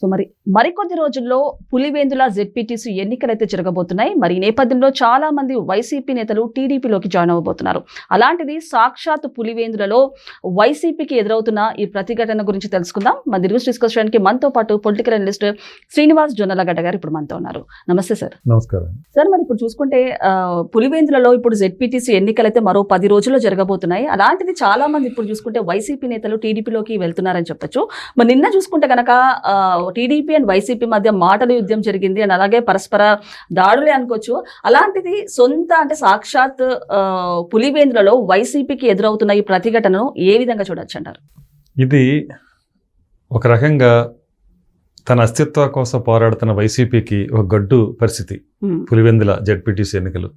So మరి మరికొద్ది రోజుల్లో పులివేందుల జెడ్పీటీసీ ఎన్నికలు అయితే జరగబోతున్నాయి మరి ఈ నేపథ్యంలో చాలా మంది వైసీపీ నేతలు టీడీపీలోకి జాయిన్ అవ్వబోతున్నారు. అలాంటిది సాక్షాత్ పులివేందులలో వైసీపీకి ఎదురవుతున్న ఈ ప్రతిఘటన గురించి తెలుసుకుందాం. మన డిస్కస్ చేయడానికి మనతో పాటు పొలిటికల్ అనలిస్ట్ శ్రీనివాస్ జొన్నలగడ్డ గారు ఇప్పుడు మనతో ఉన్నారు. నమస్తే సార్. నమస్కారం. సార్ మరి ఇప్పుడు చూసుకుంటే పులివేందులలో ఇప్పుడు జెడ్పీటీసీ ఎన్నికలు అయితే మరో పది రోజుల్లో జరగబోతున్నాయి. అలాంటిది చాలా మంది ఇప్పుడు చూసుకుంటే వైసీపీ నేతలు టీడీపీలోకి వెళ్తున్నారని చెప్పొచ్చు. మరి నిన్న చూసుకుంటే కనుక టీడీపీ అండ్ వైసీపీ మధ్య మాటల యుద్ధం జరిగింది అండ్ అలాగే పరస్పర దాడులే అనుకోవచ్చు. అలాంటిది సొంత అంటే సాక్షాత్ ఆ, పులివేందులలో వైసీపీకి ఎదురవుతున్న ఈ ప్రతిఘటనను ఏ విధంగా చూడొచ్చు అంటారు? ఇది ఒక రకంగా తన అస్తిత్వ కోసం పోరాడుతున్న వైసీపీకి ఒక గడ్డు పరిస్థితి. పులివెందుల జడ్పీటీసీ ఎన్నికలు.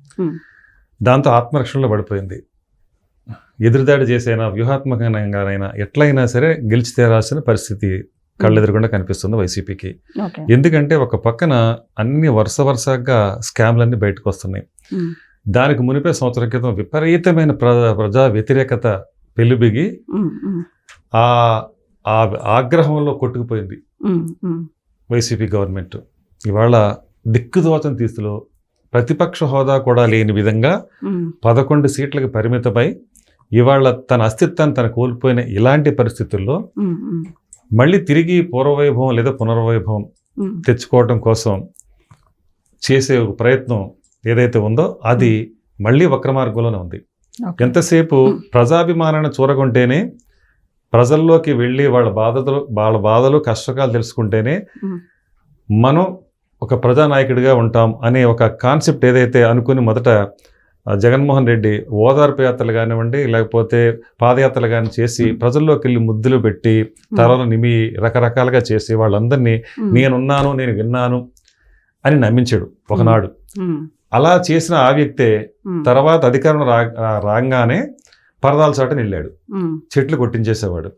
దాంతో ఆత్మరక్షణలో పడిపోయింది. ఎదురుదాడి చేసైనా వ్యూహాత్మకంగానైనా ఎట్లయినా సరే గెలిచి తీరాల్సిన పరిస్థితి కళ్ళెదురుగుండా కనిపిస్తుంది వైసీపీకి. ఎందుకంటే ఒక పక్కన అన్ని వరుస వరుసగా స్కామ్లన్నీ బయటకు వస్తున్నాయి దానికి మునిపే సంవత్సరం క్రితం విపరీతమైన ప్ర ప్రజా వ్యతిరేకత పెలుబిగి ఆ ఆగ్రహంలో కొట్టుకుపోయింది వైసీపీ గవర్నమెంట్. ఇవాళ దిక్కుదోచని తీస్తులో ప్రతిపక్ష హోదా కూడా లేని విధంగా పదకొండు సీట్లకు పరిమితమై ఇవాళ తన అస్తిత్వాన్ని తన కోల్పోయిన ఇలాంటి పరిస్థితుల్లో మళ్ళీ తిరిగి పూర్వవైభవం లేదా పునర్వైభవం ఉమ్, తెచ్చుకోవడం కోసం చేసే ఒక ప్రయత్నం ఏదైతే ఉందో అది మళ్ళీ వక్ర మార్గంలోనే ఉంది. ఎంతసేపు ప్రజాభిమానాన్ని చూరగొంటేనే ప్రజల్లోకి వెళ్ళి వాళ్ళ బాధలు వాళ్ళ బాధలు కష్టకాలు తెలుసుకుంటేనే. మనం ఒక ప్రజానాయకుడిగా ఉంటాం అనే ఒక కాన్సెప్ట్ ఏదైతే అనుకుని మొదట జగన్మోహన్ రెడ్డి ఓదార్పు యాత్రలు కానివ్వండి లేకపోతే పాదయాత్రలు కానీ చేసి ప్రజల్లోకి వెళ్ళి ముద్దులు పెట్టి తలలు నిమి రకరకాలుగా చేసి వాళ్ళందరినీ నేనున్నాను నేను విన్నాను అని నమ్మించాడు ఒకనాడు. అలా చేసిన ఆ వ్యక్తే తర్వాత అధికారం రా రాగానే పరదాల చాటుని వెళ్ళాడు. చెట్లు కొట్టించేసేవాడు.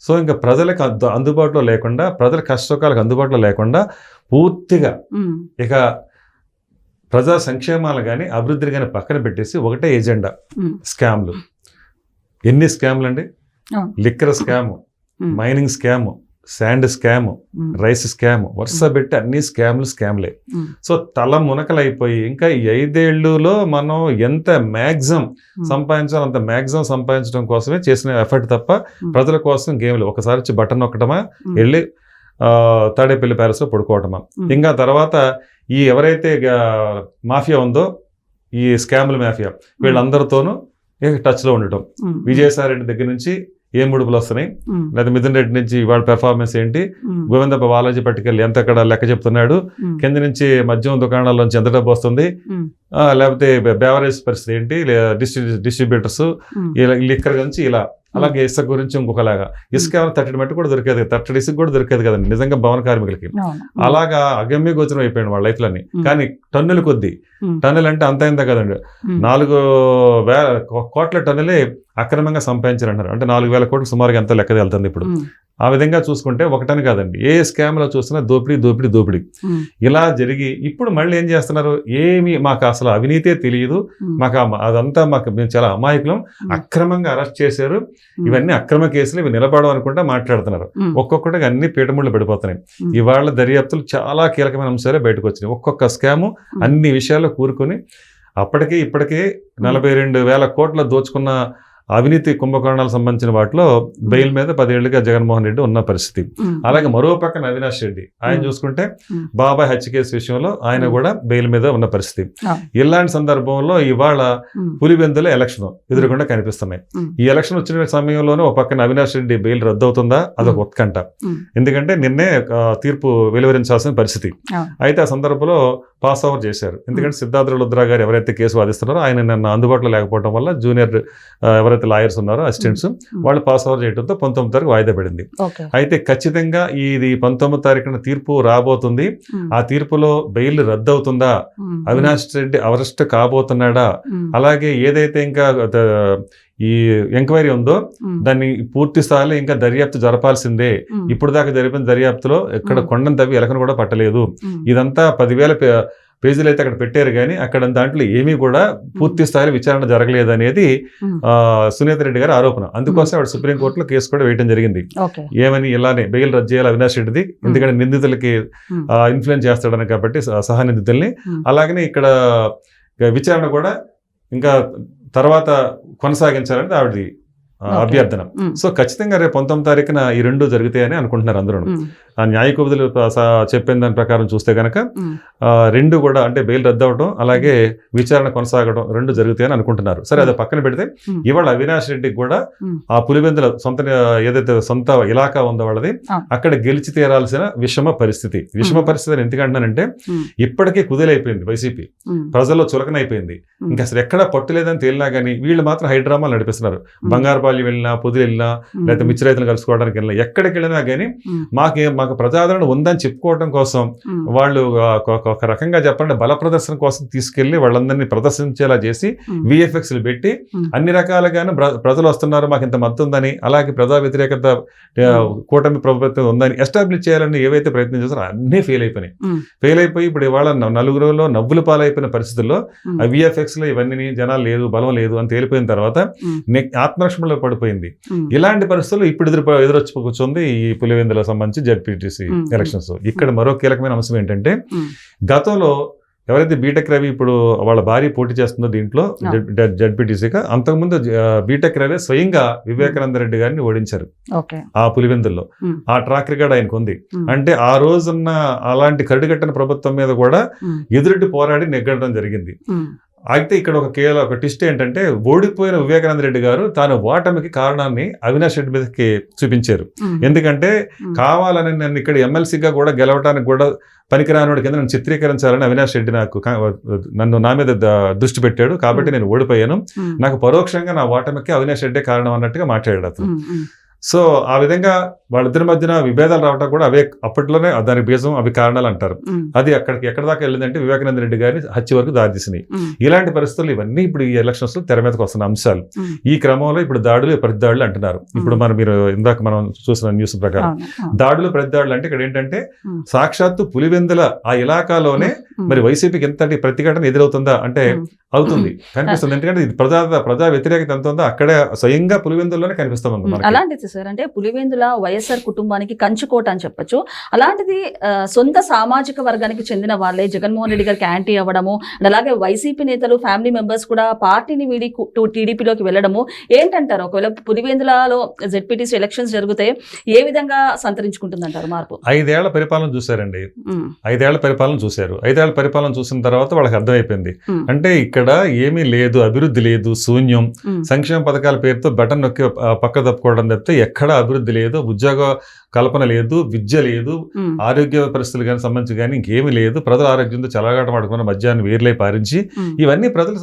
సో ఇంకా ప్రజలకు అందు అందుబాటులో లేకుండా ప్రజల కష్టకాలకు అందుబాటులో లేకుండా పూర్తిగా ఇక ప్రజా సంక్షేమాలు కానీ అభివృద్ధిని కానీ పక్కన పెట్టేసి ఒకటే ఎజెండా. స్కామ్లు. ఎన్ని స్కామ్లు అండి. Liquor scam mining scam sand scam rice scam వరుస పెట్టి అన్ని స్కామ్లు స్కామ్లే. సో తల మునకలైపోయి ఇంకా ఈ ఐదేళ్ళలో మనం ఎంత మ్యాక్సిమం సంపాదించాలో అంత మ్యాక్సిమం సంపాదించడం కోసమే చేసిన ఎఫర్ట్ తప్ప. ప్రజల కోసం గేమ్లు ఒకసారి వచ్చి బటన్ ఉమ్, వెళ్ళి తాడేపల్లి ప్యాలెస్లో పడుకోవటమా. ఇంకా తర్వాత ఈ ఎవరైతే మాఫియా ఉందో ఈ స్కాముల మాఫియా వీళ్ళందరితోనూ ఇక టచ్లో ఉండటం. ఉమ్, విజయసాయి రెడ్డి దగ్గర నుంచి ఏ ముడుపులు వస్తున్నాయి? లేదా మిథున్ రెడ్డి నుంచి వాళ్ళ పెర్ఫార్మెన్స్ ఏంటి? ఉమ్, గోవింద బాలాజీ పట్టుకెళ్ళి ఎంత అక్కడ లెక్క చెప్తున్నాడు? కింద నుంచి మద్యం దుకాణాల్లోంచి ఎంత డబ్బు వస్తుంది? లేకపోతే బేవరేజ్ పరిస్థితి ఏంటి? డిస్ట్రి డిస్ట్రిబ్యూటర్స్ ఇలా లిక్కర్ గురించి ఇలా అలాగే ఇసుక గురించి ఇంకొకలాగా. ఇసుక ఏమైనా తట్టడి మట్టి కూడా దొరికేది తట్టడి ఇసుక కూడా దొరికేది కదండి నిజంగా భవన కార్మికులకి. అలాగా అగమ్య గోచరం అయిపోయింది వాళ్ళ లైఫ్లన్నీ ఉమ్. కానీ టన్నుల కొద్దీ టన్నులు అంటే అంత అయిందా కదండి? నాలుగు వేల కోట్ల టన్నులే అక్రమంగా సంపాదించారు అంటారు అంటే నాలుగు వేల కోట్లు సుమారుగా ఎంత లెక్క వెళ్తుంది ఇప్పుడు? ఆ విధంగా చూసుకుంటే ఒకటని కాదండి. ఏ స్కామ్లో చూసినా దోపిడీ దోపిడీ దోపిడీ. ఇలా జరిగి ఇప్పుడు మళ్ళీ ఏం చేస్తున్నారు? ఏమి మాకు అసలు అవినీతే తెలియదు. మాకు అదంతా మాకు మేము చాలా అమాయకులం. అక్రమంగా అరెస్ట్ చేశారు. ఇవన్నీ అక్రమ కేసులు ఇవి నిలబడవు అనుకుంటా మాట్లాడుతున్నారు. ఒక్కొక్కటిగా అన్ని పీఠముళ్ళు పడిపోతున్నాయి. ఇవాళ దర్యాప్తులు చాలా కీలకమైన అంశాలే బయటకు వచ్చినాయి ఒక్కొక్క స్కాము అన్ని విషయాల్లో కూరుకొని అప్పటికే ఇప్పటికే నలభై రెండు వేల కోట్ల దోచుకున్న అవినీతి కుంభకోణాలకు సంబంధించిన వాటిలో బెయిల్ మీద పదేళ్ళుగా జగన్మోహన్ రెడ్డి ఉన్న పరిస్థితి అలాగే మరో పక్కన అవినాష్ రెడ్డి ఆయన. చూసుకుంటే. బాబాయ్ హత్య కేసు విషయంలో ఆయన. కూడా బెయిల్ మీద ఉన్న పరిస్థితి. ఇలాంటి సందర్భంలో ఇవాళ పులివెందుల ఎలక్షన్ ఎదురుకుండా కనిపిస్తున్నాయి. ఈ ఎలక్షన్ వచ్చిన సమయంలోనే ఒక పక్కన అవినాష్ రెడ్డి బెయిల్ రద్దు అవుతుందా అదొక. ఉత్కంఠ. ఎందుకంటే నిన్నే తీర్పు వెలువరించాల్సిన పరిస్థితి. అయితే ఆ సందర్భంలో పాస్ ఓవర్ చేశారు ఎందుకంటే సిద్ధార్థ రుద్ర గారు ఎవరైతే కేసు వాదిస్తున్నారో ఆయన నిన్న అందుబాటులో లేకపోవడం వల్ల జూనియర్ ఆ, ఎవరైతే లాయర్స్ ఉన్నారో అసిస్టెంట్స్. వాళ్ళు పాస్ ఓవర్ చేయడంతో పంతొమ్మిది తారీఖు వాయిదా పడింది. అయితే ఖచ్చితంగా ఇది పంతొమ్మిది తారీఖున తీర్పు రాబోతుంది. ఆ తీర్పులో బెయిల్ రద్దు అవుతుందా అవినాష్ రెడ్డి అరెస్ట్ కాబోతున్నాడా? అలాగే ఏదైతే ఇంకా ఈ ఎంక్వైరీ ఉందో దాన్ని పూర్తి స్థాయిలో ఇంకా దర్యాప్తు జరపాల్సిందే. ఇప్పుడు దాకా జరిపిన దర్యాప్తులో ఎక్కడ. కొండను తవ్వి ఎలకను కూడా పట్టలేదు. ఇదంతా పదివేల పేజీలు అయితే అక్కడ పెట్టారు కానీ అక్కడ దాంట్లో ఏమీ కూడా పూర్తి స్థాయిలో విచారణ జరగలేదు అనేది ఉమ్. ఆ, సునీత రెడ్డి గారి ఆరోపణ అందుకోసం ఆవిడ సుప్రీంకోర్టులో కేసు కూడా వేయడం జరిగింది ఏమని ఇలానే బెయిల్ రద్దు చేయాలి అవినాష్ రెడ్డిది ఎందుకంటే నిందితులకి. ఇన్ఫ్లుయెన్స్ చేస్తాడని కాబట్టి సహ- నిందితుల్ని. అలాగనే ఇక్కడ విచారణ కూడా ఇంకా తర్వాత కొనసాగించాలని ఆవిడది. అభ్యర్థన. సో ఖచ్చితంగా రేపు పంతొమ్మిది తారీఖున ఈ రెండు జరుగుతాయని అనుకుంటున్నారు అందరూ. ఆ న్యాయ కోవిధులు చెప్పిన దాని ప్రకారం చూస్తే కనుక. రెండు కూడా అంటే బెయిల్ రద్దు అవడం అలాగే విచారణ కొనసాగడం రెండు జరుగుతాయని అనుకుంటున్నారు సరే అది పక్కన పెడితే. ఇవాళ అవినాష్ రెడ్డికి కూడా. ఆ పులివెందుల సొంత ఏదైతే సొంత ఇలాకా ఉందో వాళ్ళది. అక్కడ గెలిచి తీరాల్సిన విషమ పరిస్థితి విషమ. పరిస్థితి అని ఎందుకంటున్నానంటే. ఇప్పటికే కుదిలైపోయింది వైసీపీ. ప్రజల్లో చులకనైపోయింది. ఇంకా అసలు ఎక్కడా పట్టు లేదని తేలినా కానీ వీళ్ళు మాత్రం హైడ్రామాలు నడిపిస్తున్నారు బంగారుపాల్యం వెళ్ళినా పొదిలి వెళ్ళినా. లేకపోతే మిర్చి రైతులు కలుసుకోవడానికి వెళ్ళినా ఎక్కడికి వెళ్ళినా కానీ. మాకే మాకు ప్రజాదరణ ఉందని చెప్పుకోవడం కోసం. వాళ్ళు ఒక- రకంగా చెప్పాలంటే బల ప్రదర్శన కోసం తీసుకెళ్ళి వాళ్ళందరినీ ప్రదర్శించేలా చేసి. విఎఫ్ఎక్స్లు పెట్టి. అన్ని రకాలుగాను ప్ర- ప్రజలు వస్తున్నారు మాకు ఇంత మద్దతు ఉందని అలాగే ప్రజా వ్యతిరేకత కూటమి ప్రభుత్వం ఉందని ఎస్టాబ్లిష్ చేయాలని ఏవైతే ప్రయత్నం చేస్తారో అన్నీ ఫెయిల్ అయిపోయినాయి. ఫెయిల్ అయిపోయి ఇప్పుడు ఇవాళ నలుగురులో నవ్వులు పాలైపోయిన పరిస్థితుల్లో ఉమ్. ఆ విఎఫ్ఎక్స్లో ఇవన్నీ జనాలు లేదు బలం లేదు అని తేలిపోయిన తర్వాత ఆత్మరక్షణలో పడిపోయింది. ఇలాంటి పరిస్థితుల్లో ఇప్పుడు ఎదురు ఎదురొచ్చి కూర్చుంది ఈ పులివెందులకు సంబంధించి జడ్పీటీసీ. ఎలక్షన్స్ ఇక్కడ మరో కీలకమైన అంశం ఏంటంటే. గతంలో ఎవరైతే బీటెక్ రవి ఇప్పుడు వాళ్ళ భార్య పోటీ చేస్తుందో దీంట్లో. జడ్పీటీసీగా అంతకుముందు బీటెక్ రవి స్వయంగా వివేకానంద రెడ్డి గారిని ఓడించారు ఆ పులివెందుల్లో. ఆ ట్రాక్ రికార్డ్ ఆయనకు ఉంది. అంటే ఆ రోజున్న అలాంటి కరడుగట్టిన ప్రభుత్వం మీద కూడా. ఎదురెడ్డి పోరాడి నెగ్గడం జరిగింది. అయితే ఇక్కడ ఒక కేల ఒక ట్విస్ట్ ఏంటంటే ఓడిపోయిన వివేకానంద రెడ్డి గారు తాను ఓటమికి కారణాన్ని అవినాష్ రెడ్డి మీదకి చూపించారు. ఎందుకంటే. కావాలని నన్ను ఇక్కడ ఎమ్మెల్సీగా కూడా గెలవడానికి కూడా పనికిరానుడి కింద నన్ను చిత్రీకరించాలని అవినాష్ రెడ్డి నాకు నన్ను నా మీద దృష్టి పెట్టాడు కాబట్టి నేను ఓడిపోయాను. నాకు పరోక్షంగా నా ఓటమికి అవినాష్ రెడ్డే కారణం అన్నట్టుగా మాట్లాడాడు అతను. సో ఆ విధంగా వాళ్ళిద్దరి మధ్యన విభేదాలు రావటం కూడా అవే అప్పట్లోనే దానికి బీజం అవి కారణాలు అంటారు. అది అక్కడికి ఎక్కడ దాకా వెళ్ళిందంటే వివేకానంద రెడ్డి గారిని హత్య వరకు దారితీసినాయి. ఇలాంటి పరిస్థితులు ఇవన్నీ ఇప్పుడు ఈ ఎలక్షన్స్లో తెర మీదకి వస్తున్న అంశాలు. ఈ క్రమంలో ఇప్పుడు దాడులు ప్రతి దాడులు అంటున్నారు ఇప్పుడు మనం మీరు ఇందాక మనం చూసిన న్యూస్ ప్రకారం. దాడులు ప్రతి దాడులు అంటే ఇక్కడ ఏంటంటే. సాక్షాత్తు పులివెందుల ఆ ఇలాకాలోనే. మరి వైసీపీకి ఎంతటి ప్రతిఘటన ఎదురవుతుందా అంటే. అవుతుంది కనిపిస్తుంది ఎందుకంటే ఇది ప్రజా ప్రజా వ్యతిరేకత ఎంత ఉందో అక్కడే స్వయంగా పులివెందుల్లోనే కనిపిస్తుంది మనకి సార్? అంటే పులివెందుల వైఎస్ఆర్ కుటుంబానికి కంచుకోట అని చెప్పొచ్చు. అలాంటిది సొంత సామాజిక వర్గానికి చెందిన వాళ్ళే జగన్మోహన్ రెడ్డి గారికి యాంటీ అవ్వడము అలాగే వైసీపీ నేతలు ఫ్యామిలీ మెంబర్స్ కూడా పార్టీని వీడి టీడీపీలోకి వెళ్ళడము. ఏంటంటారు? ఒకవేళ పులివెందులలో జెడ్పీటీసీ ఎలక్షన్స్ జరిగితే ఏ విధంగా సంతరించుకుంటుందంటారు మార్పు? ఐదేళ్ళ పరిపాలన చూశారండి. ఐదేళ్ళ పరిపాలన చూశారు. ఐదేళ్ళ పరిపాలన చూసిన తర్వాత వాళ్ళకి అర్థమైపోయింది. అంటే ఇక్కడ ఏమీ లేదు అభివృద్ధి లేదు శూన్యం. సంక్షేమ పథకాల పేరుతో బటన్ నొక్కి పక్క తప్పుకోవడం తప్పితే ఎక్కడా అభివృద్ధి లేదు ఉద్యోగ కల్పన లేదు విద్య లేదు ఆరోగ్య పరిస్థితులు కానీ సంబంధించి కానీ ఇంకేమీ లేదు. ప్రజల ఆరోగ్యంతో చెలగాటం ఆడుకున్న మద్యాన్ని వేర్లై పారించి ఇవన్నీ ప్రజలు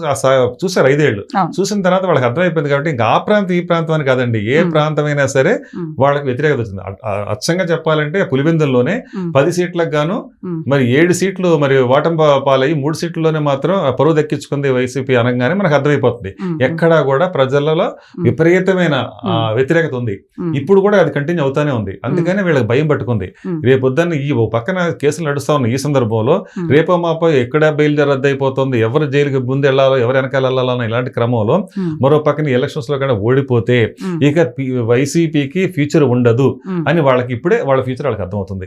చూశారు ఐదేళ్ళు. చూసిన తర్వాత వాళ్ళకి అర్థమైపోయింది కాబట్టి ఇంకా ఆ ప్రాంతం ఈ ప్రాంతం అని కాదండి. ఏ. ప్రాంతమైనా సరే వాళ్ళకి వ్యతిరేకత వచ్చింది. అచ్చంగా చెప్పాలంటే పులివెందుల్లోనే పది సీట్లకు గాను మరి ఏడు సీట్లు మరి పా- పాలయ్యి మూడు సీట్లలోనే మాత్రం పరువు దక్కించుకుంది వైసీపీ అనగానే మనకు అర్థమైపోతుంది. ఎక్కడా కూడా ప్రజలలో. విపరీతమైన. వ్యతిరేకత ఉంది. ఇప్పుడు కూడా అది కంటిన్యూ అవుతానే ఉంది. అందుకనే వీళ్ళకి భయం పట్టుకుంది. ఉమ్. రేపు పొద్దున్న ఈ ఓ పక్కన కేసులు నడుస్తా ఉన్నాయి ఈ సందర్భంలో. రేపో మాపో ఎక్కడ బయలుదేరి రద్దు అయిపోతుంది ఎవరు జైలుకి ముందు వెళ్ళాలో ఎవరు వెనకాల వెళ్ళాలో అన్న ఇలాంటి క్రమంలో మరో పక్కన ఎలక్షన్స్లో కూడా ఓడిపోతే ఇక వైసీపీకి ఫ్యూచర్ ఉండదు. అని వాళ్ళకి ఇప్పుడే వాళ్ళ ఫ్యూచర్ వాళ్ళకి అర్థమవుతుంది.